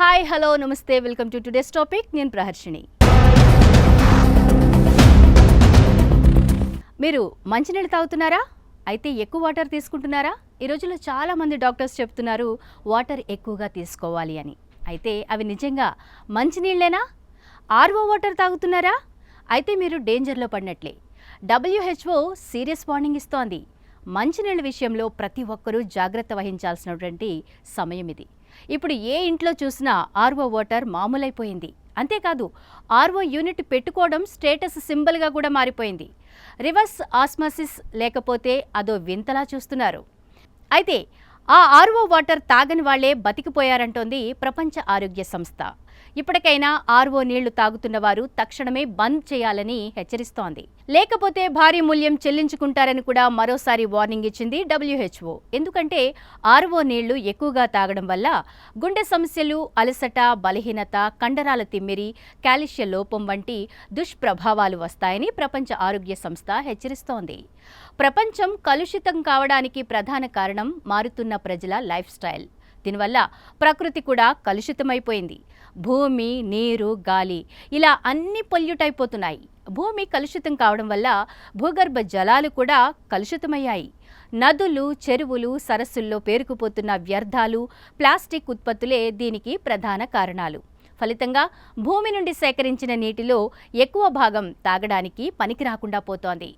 Hi hello namaste welcome to today's topic నేను ప్రహర్షిణి. మీరు మంచినీళ్ళు తాగుతున్నారా? అయితే ఎక్కువ వాటర్ తీసుకుంటున్నారా? ఈ రోజుల్లో చాలామంది డాక్టర్స్ చెప్తున్నారు వాటర్ ఎక్కువగా తీసుకోవాలి అని. అయితే అవి నిజంగా మంచినీళ్ళేనా ఆర్ఓ వాటర్ తాగుతున్నారా? అయితే మీరు డేంజర్లో పడినట్లే. డబ్ల్యూహెచ్ఓ సీరియస్ వార్నింగ్ ఇస్తోంది. మంచినీళ్ళ విషయంలో ప్రతి ఒక్కరూ జాగ్రత్త వహించాల్సినటువంటి సమయం ఇది. ఇప్పుడు ఏ ఇంట్లో చూసినా ఆర్ఓ ఓటర్ మామూలైపోయింది. అంతేకాదు ఆర్ఓ యూనిట్ పెట్టుకోవడం స్టేటస్ సింబల్గా కూడా మారిపోయింది. రివర్స్ ఆస్మాసిస్ లేకపోతే అదో వింతలా చూస్తున్నారు. అయితే ఆ ఆర్ఓ వాటర్ తాగని వాళ్ళే బతికిపోయారంటోంది ప్రపంచ ఆరోగ్య సంస్థ. ఇప్పటికైనా ఆర్ఓ నీళ్ళు తాగుతున్న వారు తక్షణమే బంద్ చేయాలని హెచ్చరిస్తోంది. లేకపోతే భారీ మూల్యం చెల్లించుకుంటారని కూడా మరోసారి వార్నింగ్ ఇచ్చింది డబ్ల్యూహెచ్ఓ ఎందుకంటే ఆర్ఓ నీళ్ళు ఎక్కువగా తాగడం వల్ల గుండె సమస్యలు అలసట బలహీనత కండరాల తిమ్మిరి కాల్షియం లోపం వంటి దుష్ప్రభావాలు వస్తాయని ప్రపంచ ఆరోగ్య సంస్థ హెచ్చరిస్తోంది. ప్రపంచం కలుషితం కావడానికి ప్రధాన కారణం మారుతున్న ప్రజల లైఫ్ స్టైల్. దీనివల్ల ప్రకృతి కూడా కలుషితమైపోయింది. భూమి నీరు గాలి ఇలా అన్ని పొల్యూట్ అయిపోతున్నాయి భూమి కలుషితం కావడం వల్ల భూగర్భ జలాలు కూడా కలుషితమయ్యాయి. నదులు చెరువులు సరస్సుల్లో పేరుకుపోతున్న వ్యర్థాలు ప్లాస్టిక్ ఉత్పత్తులే దీనికి ప్రధాన కారణాలు. ఫలితంగా భూమి నుండి సేకరించిన నీటిలో ఎక్కువ భాగం తాగడానికి పనికి రాకుండా పోతోంది.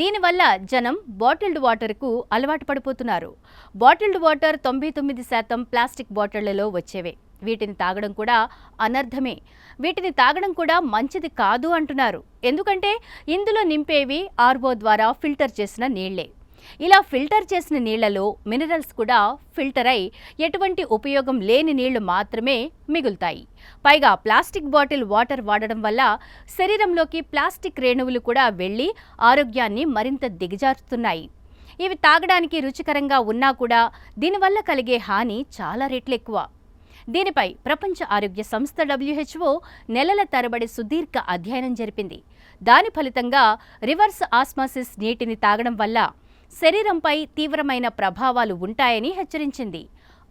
దీనివల్ల జనం బాటిల్డ్ వాటర్కు అలవాటు పడిపోతున్నారు. బాటిల్డ్ వాటర్ తొంభై తొమ్మిది శాతం ప్లాస్టిక్ బాటిళ్ళలో వచ్చేవే. వీటిని తాగడం కూడా అనర్థమే. వీటిని తాగడం కూడా మంచిది కాదు అంటున్నారు. ఎందుకంటే ఇందులో నింపేవి ఆర్వో ద్వారా ఫిల్టర్ చేసిన నీళ్ళే ఇలా ఫిల్టర్ చేసిన నీళ్ళలో మినరల్స్ కూడా ఫిల్టర్ అయి ఎటువంటి ఉపయోగం లేని నీళ్ళు మాత్రమే మిగులుతాయి. పైగా ప్లాస్టిక్ బాటిల్ వాటర్ వాడడం వల్ల శరీరంలోకి ప్లాస్టిక్ రేణువులు కూడా వెళ్ళి ఆరోగ్యాన్ని మరింత దిగజారుతున్నాయి. ఇవి తాగడానికి రుచికరంగా ఉన్నా కూడా దీనివల్ల కలిగే హాని చాలా రెట్లు ఎక్కువ. దీనిపై ప్రపంచ ఆరోగ్య సంస్థ డబ్ల్యూహెచ్ఓ నెలల తరబడి సుదీర్ఘ అధ్యయనం జరిపింది. దాని ఫలితంగా రివర్స్ ఆస్మాసిస్ నీటిని తాగడం వల్ల శరీరంపై తీవ్రమైన ప్రభావాలు ఉంటాయని హెచ్చరించింది.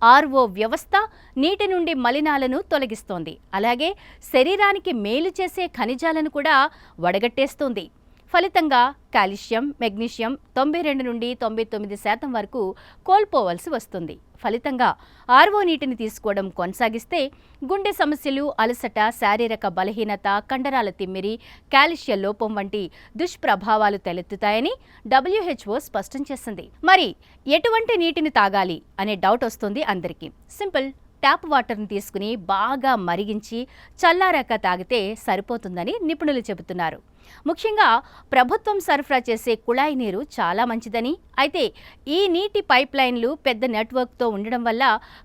ఆర్ఓ వ్యవస్థ నీటి నుండి మలినాలను తొలగిస్తోంది. అలాగే శరీరానికి మేలు చేసే ఖనిజాలను కూడా వడగట్టేస్తోంది. ఫలితంగా కాల్షియం మెగ్నీషియం తొంభై రెండు నుండి తొంభై తొమ్మిది శాతం వరకు కోల్పోవలసి వస్తుంది. ఫలితంగా ఆర్వో నీటిని తీసుకోవడం కొనసాగిస్తే గుండె సమస్యలు అలసట శారీరక బలహీనత కండరాల తిమ్మిరి కాల్షియం లోపం వంటి దుష్ప్రభావాలు తలెత్తుతాయని డబ్ల్యూహెచ్ఓ స్పష్టం చేసింది. మరి ఎటువంటి నీటిని తాగాలి అనే డౌట్ వస్తుంది అందరికీ. సింపుల్. ట్యాప్ వాటర్ని తీసుకుని బాగా మరిగించి చల్లారాక తాగితే సరిపోతుందని నిపుణులు చెబుతున్నారు. ముఖ్యంగా ప్రభుత్వం సరఫరా చేసే కుళాయి నీరు చాలా మంచిదని అయితే ఈ నీటి పైప్ లైన్లు పెద్ద నెట్వర్క్తో ఉండడం వల్ల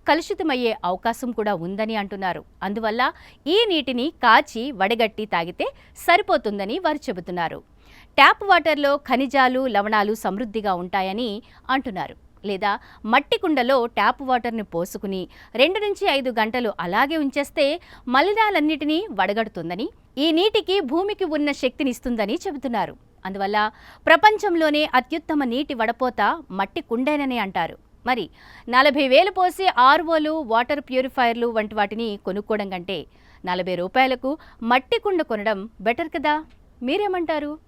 కలుషితమయ్యే అవకాశం కూడా ఉందని అంటున్నారు. అందువల్ల ఈ నీటిని కాచి వడగట్టి తాగితే సరిపోతుందని వారు చెబుతున్నారు. ట్యాప్ వాటర్లో ఖనిజాలు లవణాలు సమృద్ధిగా ఉంటాయని అంటున్నారు. లేదా మట్టి కుండలో ట్యాప్ వాటర్ని పోసుకుని రెండు నుంచి ఐదు గంటలు అలాగే ఉంచేస్తే మలినాలన్నిటినీ వడగడుతుందని ఈ నీటికి భూమికి ఉన్న శక్తినిస్తుందని చెబుతున్నారు. అందువల్ల ప్రపంచంలోనే అత్యుత్తమ నీటి వడపోత మట్టి కుండేనని అంటారు. మరి నలభై వేలు పోసి ఆర్ఓలు వాటర్ ప్యూరిఫైయర్లు వంటి వాటిని కొనుక్కోవడం కంటే నలభై రూపాయలకు మట్టి కుండ కొనడం బెటర్ కదా? మీరేమంటారు?